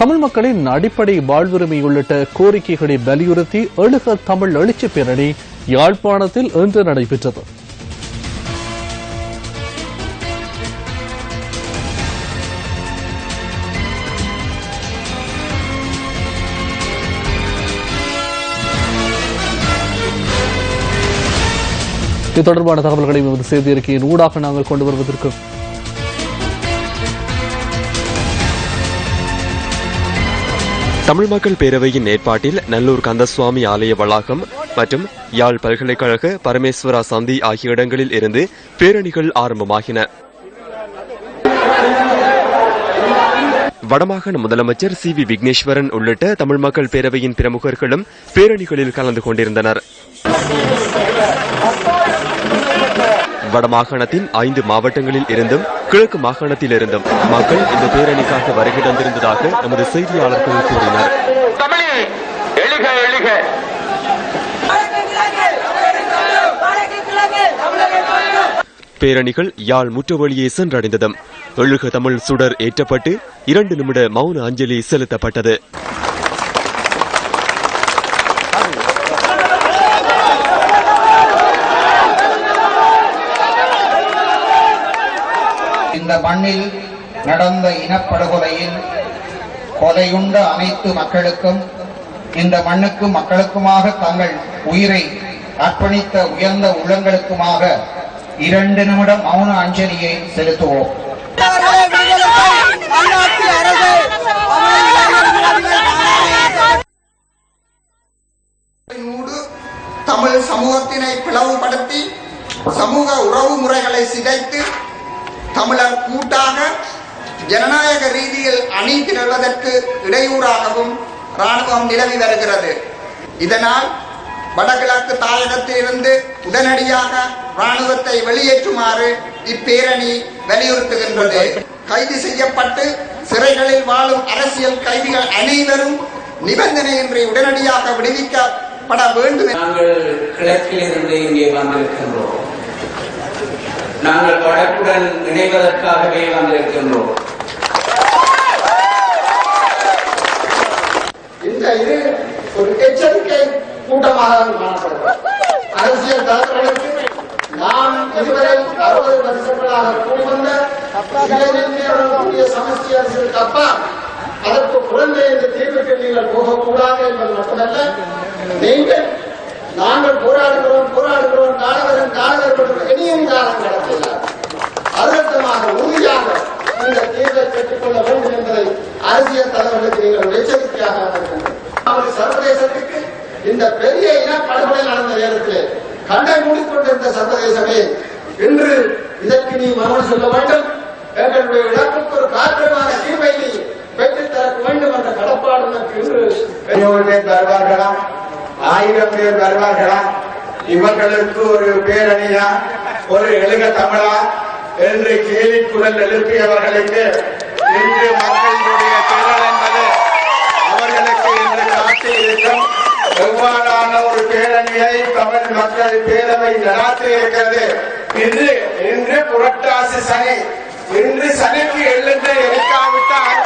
தமிழ் மக்களின் அடிப்படை வாழ்வுரிமை உள்ளிட்ட கோரிக்கைகளை வலியுறுத்தி எழுக தமிழ் எழுச்சி பேரணி யாழ்ப்பாணத்தில் இன்று நடைபெற்றது. இது தொடர்பான தகவல்களை எமது ஊடாக நாங்கள் கொண்டு வருவதற்கு தமிழ் மக்கள் பேரவையின் ஏற்பாட்டில் நல்லூர் கந்தசுவாமி ஆலய வளாகம் மற்றும் யாழ் பல்கலைக்கழக பரமேஸ்வரா சந்தி ஆகிய இடங்களில் இருந்து பேரணிகள் ஆரம்பமாகின. வடமாகாண முதலமைச்சர் சி வி விக்னேஸ்வரன் உள்ளிட்ட தமிழ் மக்கள் பேரவையின் பிரமுகர்களும் பேரணிகளில் கலந்து கொண்டிருந்தனர். வடமாகாணத்தின் ஐந்து மாவட்டங்களில் இருந்தும் கிழக்கு மாகாணத்தில் இருந்தும் மக்கள் இந்த பேரணிக்காக வருகை தந்திருந்ததாக எமது செய்தியாளர்கள் கூறினர். பேரணிகள் யாழ் முற்றவழியே சென்றடைந்ததும் எழுக தமிழ் சுடர் ஏற்றப்பட்டு இரண்டு நிமிட மௌன அஞ்சலி செலுத்தப்பட்டது. இந்த மண்ணில் நடந்த இனப்படுகொலையில் கொலையுண்ட அனைத்து மக்களுக்கும் இந்த மண்ணுக்கும் மக்களுக்குமாக தங்கள் உயிரை அர்ப்பணித்த உயர்ந்த உள்ளங்களுக்குமாக இரண்டு நிமிடம் மௌன அஞ்சலியை செலுத்துவோம். தமிழ் சமூகத்தினை பிளவுபடுத்தி சமூக உறவு முறைகளை சிதைத்து தமிழர் கூட்டாக ஜனநாயக ரீதியில் அணி திரள்வதற்கு இடையூறாகவும் ராணுவம் நிலவி வருகிறது. இதனால் வடகிழக்கு தாயகத்திலிருந்து உடனடியாக ராணுவத்தை வெளியேற்றுமாறு இப்பேரணி வலியுறுத்துகின்றது. கைது செய்யப்பட்டு சிறைகளில் வாழும் அரசியல் கைதிகள் அனைவரும் நிபந்தனையின்றி உடனடியாக விடுவிக்கப்பட வேண்டும். நாங்கள் கிழக்கிலிருந்து இங்கே வந்திருக்கின்றோம். நாங்கள் வடக்குடன் இணைவதற்காகவே வந்திருக்கின்றோம். இந்த இது ஒரு எச்சரிக்கை கூட்டமாக காணப்படுகிறது. அரசியல் தலைவர்களுக்கு நாம் இதுவரை அறுபது வருஷங்களாக கூடி வந்த இளைஞர்களுடைய சமஸ்தி அரசியலுக்கு அப்பா அதற்கு குழந்தை என்ற தீர்வுக்கு நீங்கள் போகக்கூடாது என்பது மட்டுமல்ல நீங்கள் நாங்கள் போராடுகிறோம் போராடுகிறோம் காலவரும் காலவரும் இனியும் காலம் கடத்தினார் அதற்கமாக உறுதியாக இந்த தீர்வை பெற்றுக்கொள்ள வேண்டும் என்பதை அரசியல் தலைவர்களுக்கு நீங்கள் எச்சரிக்கையாக வந்திருக்கின்றனர். சர்வதேசத்துக்கு இந்த பெரிய இனப்படுகொலை நடந்த நேரத்தில் கண்டை மூடிக்கொண்டிருந்த சர்வதேசமே இன்று இதற்கு நீ மறுமணம் சொல்ல வேண்டும் எங்களுடைய இழப்புக்கு ஒரு காற்றமான தீர்வை நீ பெற்றுத்தர வேண்டும் என்ற கடப்பாடு உனக்கு இன்று ஐநூறு பேர் வருவார்களா ஆயிரம் பேர் வருவார்களா? இவர்களுக்கு ஒரு பேரணியா? ஒரு எழுக தமிழா? என்று கேலி குரல் எழுப்பியவர்களுக்கு இன்று மக்களுடைய திரள் என்பது அவர்களுக்கு இன்று காட்டி இருக்கும் எவ்வாறான ஒரு பேரணியை தமிழ் மக்கள் பேரவை நடாத்தியிருக்கிறது இன்று இன்று புரட்டாசி சனி. இன்று சனிக்கு எழுந்து எரிக்காவிட்டால்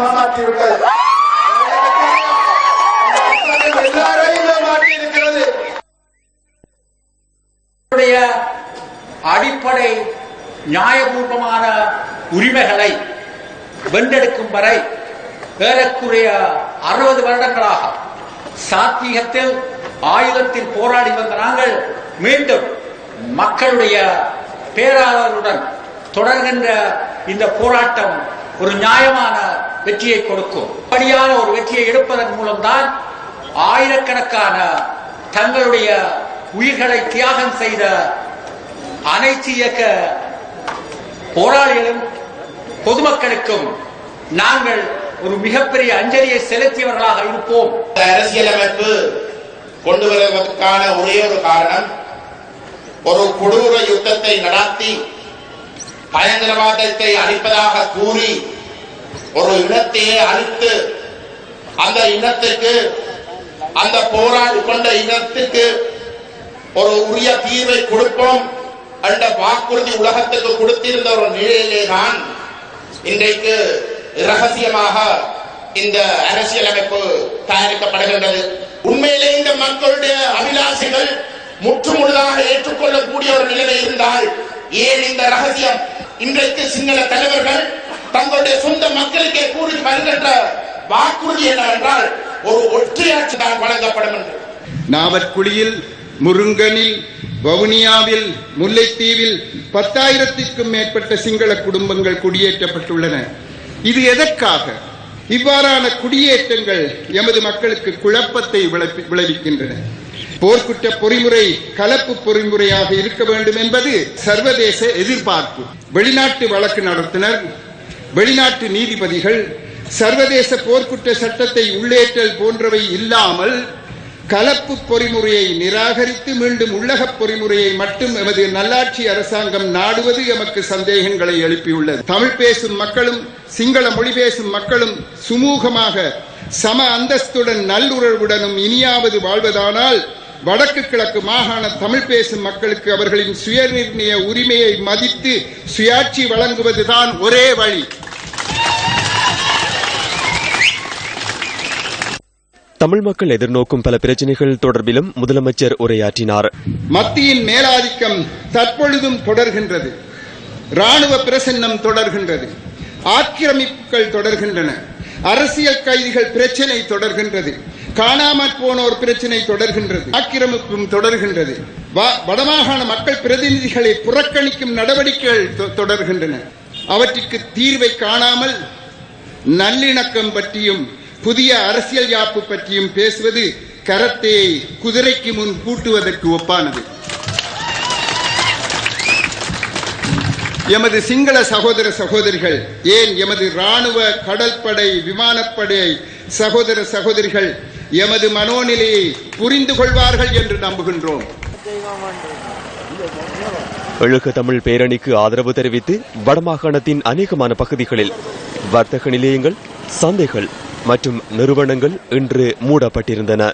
ஏமாற்றி விட்டது எல்லாரையும் ஏமாற்றி இருக்கிறது அடிப்படை நியாயபூர்வமான உரிமைகளை வென்றெடுக்கும் வரை ஏறக்குறைய அறுபது வருடங்களாக சாத்தியத்தில் ஆயுதத்தில் போராடி வந்த நாங்கள் மீண்டும் மக்களுடைய பேராளருடன் தொடர்கின்ற இந்த போராட்டம் ஒரு நியாயமான வெற்றியை கொடுக்கும். அப்படியான ஒரு வெற்றியை எடுப்பதன் மூலம்தான் ஆயிரக்கணக்கான தங்களுடைய உயிர்களை தியாகம் செய்த அனைத்து இயக்க போராளிகளும் பொதுமக்களுக்கும் நாங்கள் ஒரு மிகப்பெரிய அஞ்சலியை செலுத்தியவர்களாக இருப்போம். அரசியலமைப்பு கொண்டு வருவதற்கான ஒரே ஒரு காரணம் ஒரு கொடூர யுத்தத்தை நடத்தி பயங்கரவாதத்தை அழிப்பதாக கூறி ஒரு இனத்தையே அழித்து அந்த இனத்துக்கு அந்த போராடி கொண்ட இனத்துக்கு ஒரு உரிய தீர்வை கொடுப்போம் என்ற வாக்குறுதி உலகத்துக்கு கொடுத்திருந்த ஒரு நிலையிலே தான் இன்றைக்கு ரகசியமாக இந்த அரசியலமைப்பு தயாரிக்கப்படுகின்றது. உண்மையிலே இந்த மக்களுடைய அபிலாசைகள் முற்றுமுழுதாக ஏற்றுக்கொள்ளக்கூடிய ஒரு நிலைமை இருந்தால் ஏன் இந்த ரகசியம் இன்றைக்கு சிங்கள தலைவர்கள் தங்களுடைய சொந்த மக்களுக்கே கூறி வருகின்ற வாக்குறுதி என்னவென்றால் ஒரு ஒற்றையாட்சி தான் வழங்கப்படும் என்று. நாவற்குழியில் முருங்கனில் வவுனியாவில் முல்லைத்தீவில் பத்தாயிரத்திற்கும் மேற்பட்ட சிங்கள குடும்பங்கள் குடியேற்றப்பட்டுள்ளன. இது எதற்காக? இவ்வாறான குடியேற்றங்கள் எமது மக்களுக்கு குழப்பத்தை விளைவிக்கின்றன. போர்க்குற்ற பொறிமுறை கலப்பு பொறிமுறையாக இருக்க வேண்டும் என்பது சர்வதேச எதிர்பார்ப்பு. வெளிநாட்டு வழக்கு நடத்தினர் வெளிநாட்டு நீதிபதிகள் சர்வதேச போர்க்குற்ற சட்டத்தை உள்ளேற்றல் போன்றவை இல்லாமல் கலப்பு பொறிமுறையை நிராகரித்து மீண்டும் உள்ளகப் பொறிமுறையை மட்டும் எமது நல்லாட்சி அரசாங்கம் நாடுவது எமக்கு சந்தேகங்களை எழுப்பியுள்ளது. தமிழ் பேசும் மக்களும் சிங்கள மொழி பேசும் மக்களும் சுமூகமாக சம அந்தஸ்துடன் நல்லுறவுடனும் இனியாவது வாழ்வதானால் வடக்கு கிழக்கு மாகாண தமிழ் பேசும் மக்களுக்கு அவர்களின் சுயநிர்ணய உரிமையை மதித்து சுயாட்சி வழங்குவதுதான் ஒரே வழி. தமிழ் மக்கள் எதிர்நோக்கும் பல பிரச்சனைகள் தொடர்பிலும் முதலமைச்சர் உரையாற்றினார். மத்தியின் மேலாதிக்கம் தற்பொழுதும் தொடர்கின்றது. ராணுவ பிரசன்னம் தொடர்கின்றது. ஆக்கிரமிப்புகள் தொடர்கின்றன. அரசியல் கைதிகள் பிரச்சனை தொடர்கின்றது. காணாமற் போனோர் பிரச்சனை தொடர்கின்றது. ஆக்கிரமிப்பும் தொடர்கின்றது. வ- வடமாகாண மக்கள் பிரதிநிதிகளை புறக்கணிக்கும் நடவடிக்கைகள் தொ- தொடர்கின்றன. அவற்றிற்கு தீர்வை காணாமல் நல்லிணக்கம் பற்றியும் புதிய அரசியல் யாப்பு பற்றியும் பேசுவது கரத்தையை குதிரைக்கு முன் கூட்டுவதற்கு ஒப்பானது. எமது சிங்கள சகோதர சகோதரிகள் ஏன் எமது ராணுவ கடற்படை விமானப்படை சகோதர சகோதரிகள் எமது மனோநிலையை புரிந்து கொள்வார்கள் என்று நம்புகின்றோம். எழுக தமிழ் பேரணிக்கு ஆதரவு தெரிவித்து வடமாகாணத்தின் அநேகமான பகுதிகளில் வர்த்தக நிலையங்கள் சந்தைகள் மற்றும் நிறுவனங்கள் இன்று மூடப்பட்டிருந்தன.